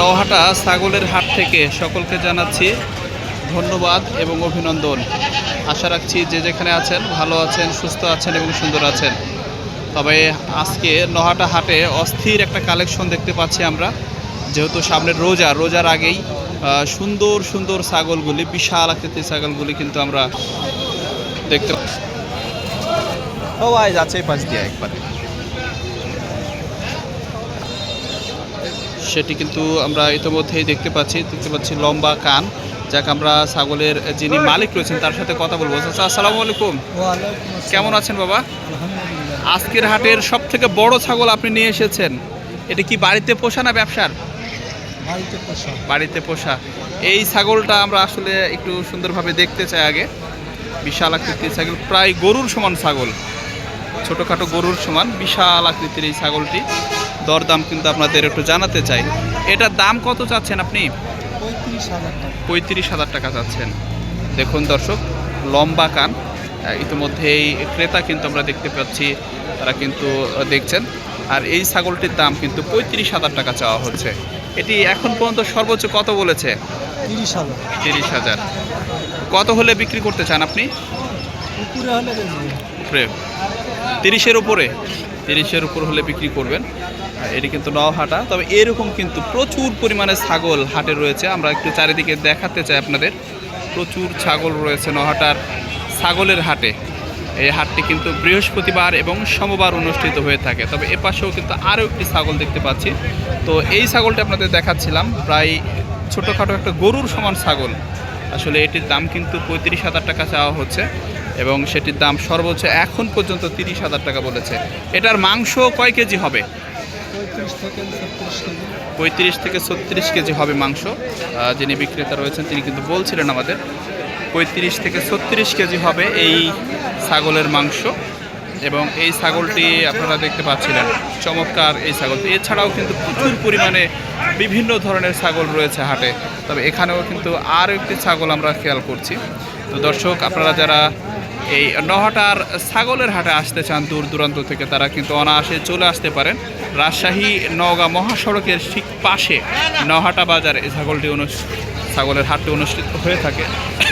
নহাটা ছাগলের হাট থেকে সকলকে জানাচ্ছি ধন্যবাদ এবং অভিনন্দন। আশা রাখছি যে যেখানে আছেন, ভালো আছেন, সুস্থ আছেন এবং সুন্দর আছেন। তবে আজকে নহাটা হাটে অস্থির একটা কালেকশন দেখতে পাচ্ছি আমরা। যেহেতু সামনের রোজা, রোজার আগেই সুন্দর সুন্দর ছাগলগুলি, বিশাল আকৃতির ছাগলগুলি কিন্তু আমরা দেখতে পাচ্ছি। সবাই যাচ্ছে পাশ দিয়ে একবারে। সেটি কিন্তু আমরা ইতিমধ্যেই দেখতে পাচ্ছি। দেখতে পাচ্ছি লম্বা কান যাক আমরা ছাগলের যিনি মালিক রয়েছেন তার সাথে কথা বলব। আচ্ছা আসসালামু আলাইকুম। কেমন আছেন বাবা? আজকের হাটের সব থেকে বড় ছাগল আপনি নিয়ে এসেছেন। এটা কি বাড়িতে পোষা না ব্যবসার? পোষা। বাড়িতে পোষা। এই ছাগলটা আমরা আসলে একটু সুন্দরভাবে দেখতে চাই আগে। বিশাল আকৃতির ছাগল প্রায় গরুর সমান ছাগল। ছোটোখাটো গরুর সমান বিশাল আকৃতির এই ছাগলটি। দরদাম কিন্তু আপনাদের একটু জানাতে চাই। এটার দাম কত চাচ্ছেন আপনি? পঁয়ত্রিশ হাজার টাকা চাচ্ছেন। দেখুন দর্শক লম্বা কান। ইতিমধ্যেই ক্রেতা কিন্তু আমরা দেখতে পাচ্ছি তারা কিন্তু দেখছেন। আর এই ছাগলটির দাম কিন্তু পঁয়ত্রিশ হাজার টাকা চাওয়া হচ্ছে। এটি এখন পর্যন্ত সর্বোচ্চ কত বলেছে? তিরিশ হাজার। তিরিশ হাজার। কত হলে বিক্রি করতে চান আপনি? উপরে। তিরিশের উপরে? তিরিশের উপর হলে বিক্রি করবেন। এটি কিন্তু নওহাটা তবে এরকম কিন্তু প্রচুর পরিমাণে ছাগল হাটে রয়েছে। আমরা একটু চারিদিকে দেখাতে চাই আপনাদের। প্রচুর ছাগল রয়েছে নহাটার ছাগলের হাটে। এই হাটটি কিন্তু বৃহস্পতিবার এবং সোমবার অনুষ্ঠিত হয়ে থাকে। তবে এ পাশেও কিন্তু আরও একটি ছাগল দেখতে পাচ্ছি। তো এই ছাগলটি আপনাদের দেখাচ্ছিলাম। প্রায় ছোটোখাটো একটা গরুর সমান ছাগল। আসলে এটির দাম কিন্তু পঁয়ত্রিশ হাজার টাকা চাওয়া হচ্ছে এবং সেটির দাম সর্বোচ্চ এখন পর্যন্ত তিরিশ হাজার টাকা বলেছে। এটার মাংস কয় কেজি হবে? পঁয়ত্রিশ থেকে ছত্রিশ কেজি। হবে মাংস। যিনি বিক্রেতা রয়েছেন, তিনি কিন্তু বলছিলেন আমাদের, পঁয়ত্রিশ থেকে ছত্রিশ কেজি হবে এই ছাগলের মাংস। এবং এই ছাগলটি আপনারা দেখতে পাচ্ছিলেন, চমৎকার এই ছাগলটি এছাড়াও কিন্তু প্রচুর পরিমাণে বিভিন্ন ধরনের ছাগল রয়েছে হাটে। তবে এখানেও কিন্তু আরও একটি ছাগল আমরা খেয়াল করছি। তো দর্শক, আপনারা যারা এই নহাটার ছাগলের হাটে আসতে চান দূর দূরান্ত থেকে, তারা কিন্তু অনায়াসে চলে আসতে পারেন। রাজশাহী নওগাঁ মহাসড়কের ঠিক পাশে নহাটা বাজারে ছাগলটি ছাগলের হাটটি অনুষ্ঠিত হয়ে থাকে।